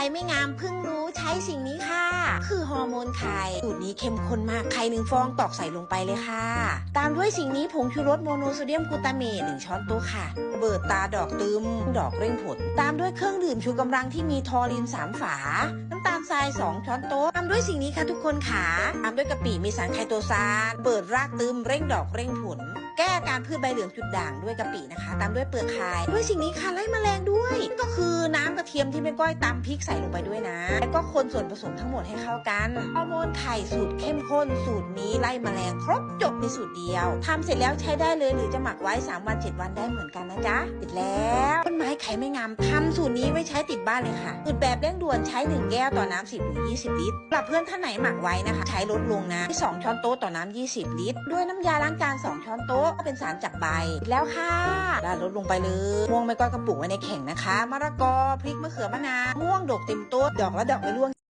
รไม่งามเพิ่งรู้ใช้สิ่งนี้ค่ะ คือฮอร์โมนไข่สูตรนี้เข้มข้นมากไข่หนึ่งฟองตอกใส่ลงไปเลยค่ะ ตามด้วยสิ่งนี้ผงชูรสโมโนโซเดียมกลูตาเมตหนึ่งช้อนโต๊ะค่ะเบิดตาดอกตึม ดอกเร่งผล ตามด้วยเครื่องดื่มชูกำลังที่มีทอรินสามฝา น้ำตาลทราย2ช้อนโต๊ะตามด้วยสิ่งนี้ค่ะทุกคนค่ะตามด้วยกะปิมีสารไคโตซานเปิดรากตึมเร่งดอกเร่งผล แก้อาการพืชใบเหลืองจุดด่างด้วยกะปินะคะ ตามด้วยเปลือกไข่ด้วยสิ่งนี้ค่ะไล่แมลงด้วยนั่นก็คือน้ำกระเทียมที่แม่ก้อยตำพริกใส่ลงไปด้วยนะ แล้วก็คนส่วนผสมทั้งหมดให้เข้ากันฮอร์โมนไข่สูตรเข้มข้นสูตรนี้ไล่แมลงครบจบในสูตรเดียวทำเสร็จแล้วใช้ได้เลยหรือจะหมักไว้ 3 วัน 7 วันได้เหมือนกันนะจ๊ะติดแล้วต้นไม้ไข่ไม่งามทำสูตรนี้ไว้ใช้ติดบ้านเลยค่ะสูตรแบบเร่งด่วนใช้ 1 แก้วต่อน้ำ10หรือ20 ลิตรหรับเพื่อนท่านไหนหมักไว้นะคะ ใช้ลดลงนะที่2ช้อนโต๊ะต่อน้ำ20 ลิตร ด้วยน้ำยาล้างจาน2ช้อนโต๊ะก็เป็นสารจับใบแล้วค่ะแล้วลดลงไปเลยม่วงไม่ก้อยกระปุกไว้ในแข่งนะคะมะละกอพริกมะเขือมะนาวม่วงดกเต็มต้นดอกและดอกไม่ร่วง